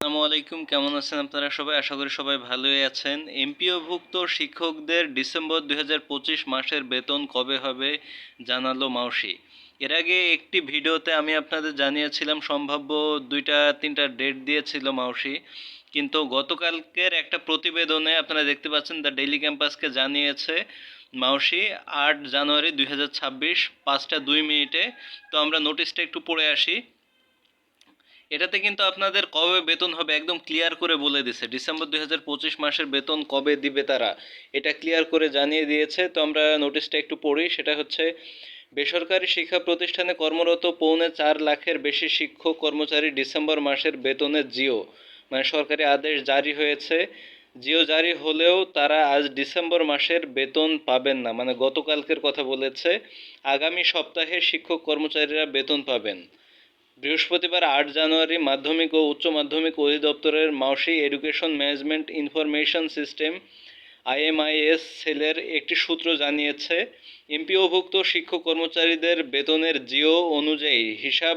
আসসালামু আলাইকুম, কেমন আছেন আপনারা সবাই? আশা করি সবাই ভালোই আছেন। এমপিওভুক্ত শিক্ষকদের ডিসেম্বর দুই হাজার পঁচিশ মাসের বেতন কবে হবে জানালো মাউসি। এর আগে একটি ভিডিওতে আমি আপনাদের জানিয়েছিলাম, সম্ভাব্য দুইটা, তিনটা ডেট দিয়েছিল মাউসি। কিন্তু গতকালকের একটা প্রতিবেদনে আপনারা দেখতে পাচ্ছেন, দ্য ডেইলি ক্যাম্পাসকে জানিয়েছে মাউসি, আট জানুয়ারি দুই হাজার ছাব্বিশ, পাঁচটা দুই মিনিটে। তো আমরা নোটিশটা একটু পড়ে আসি। এটাতে কিন্তু আপনাদের কবে বেতন হবে একদম ক্লিয়ার করে বলে দিছে। ডিসেম্বর দুই হাজার পঁচিশ মাসের বেতন কবে দিবে তারা? এটা ক্লিয়ার করে জানিয়ে দিয়েছে। তো আমরা নোটিশটা একটু পড়ি। সেটা হচ্ছে, বেসরকারি শিক্ষা প্রতিষ্ঠানে কর্মরত পৌনে চার লাখের বেশি শিক্ষক কর্মচারী ডিসেম্বর মাসের বেতনের জিও মানে সরকারি আদেশ জারি হয়েছে। জিও জারি হলেও তারা আজ ডিসেম্বর মাসের বেতন পাবেন না। মানে গতকালকের কথা বলেছে, আগামী সপ্তাহে শিক্ষক কর্মচারীরা বেতন পাবেন। বৃহস্পতিবার আট জানুয়ারি মাধ্যমিক ও উচ্চ মাধ্যমিক অধিদপ্তরের Maushi education management information system, IMIS সেলের একটি সূত্র জানিয়েছে, এমপিওভুক্ত শিক্ষক কর্মচারীদের বেতনের জিও অনুযায়ী হিসাব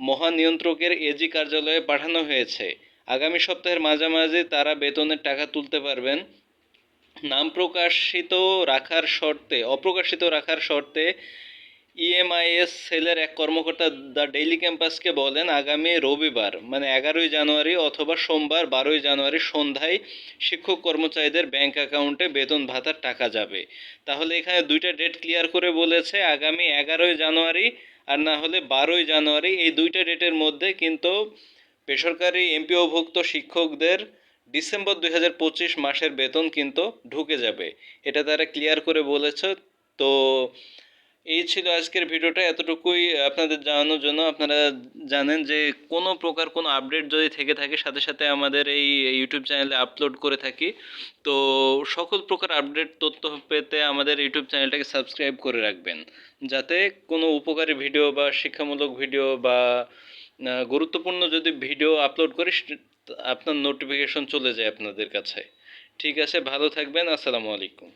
মহানিয়ন্ত্রকের এজি কার্যালয়ে পাঠানো হয়েছে। আগামী সপ্তাহের মাঝামাঝি তারা বেতনের টাকা তুলতে পারবেন। নাম প্রকাশিত রাখার শর্তে, অপ্রকাশিত রাখার শর্তে ইএমআইএস সেলের এক কর্মকর্তা দ্য ডেইলি ক্যাম্পাসকে বলেন, আগামী রবিবার মানে এগারোই জানুয়ারি অথবা সোমবার বারোই জানুয়ারি সন্ধ্যায় শিক্ষক কর্মচারীদের ব্যাংক অ্যাকাউন্টে বেতন ভাতার টাকা যাবে। তাহলে এখানে দুইটা ডেট ক্লিয়ার করে বলেছে, আগামী এগারোই জানুয়ারি আর না হলে বারোই জানুয়ারি। এই দুইটা ডেটের মধ্যে কিন্তু বেসরকারি এমপিওভুক্ত শিক্ষকদের ডিসেম্বর দুই হাজার পঁচিশ মাসের বেতন কিন্তু ঢুকে যাবে। এটা তারা ক্লিয়ার করে বলেছে। তো এই ছিল আজকের ভিডিওটা। এতটুকুই আপনাদের জানানোর জন্য। আপনারা জানেন যে কোনো প্রকার কোনো আপডেট যদি থেকে থাকে, সাথে সাথে আমাদের এই ইউটিউব চ্যানেলে আপলোড করে থাকি। তো সকল প্রকার আপডেট তথ্য পেতে আমাদের ইউটিউব চ্যানেলটাকে সাবস্ক্রাইব করে রাখবেন। যাতে কোনো উপকারী ভিডিও বা শিক্ষামূলক ভিডিও বা গুরুত্বপূর্ণ যদি ভিডিও আপলোড করি আপনার নোটিফিকেশন চলে যায় আপনাদের কাছে। ঠিক আছে, ভালো থাকবেন। আসসালামু আলাইকুম।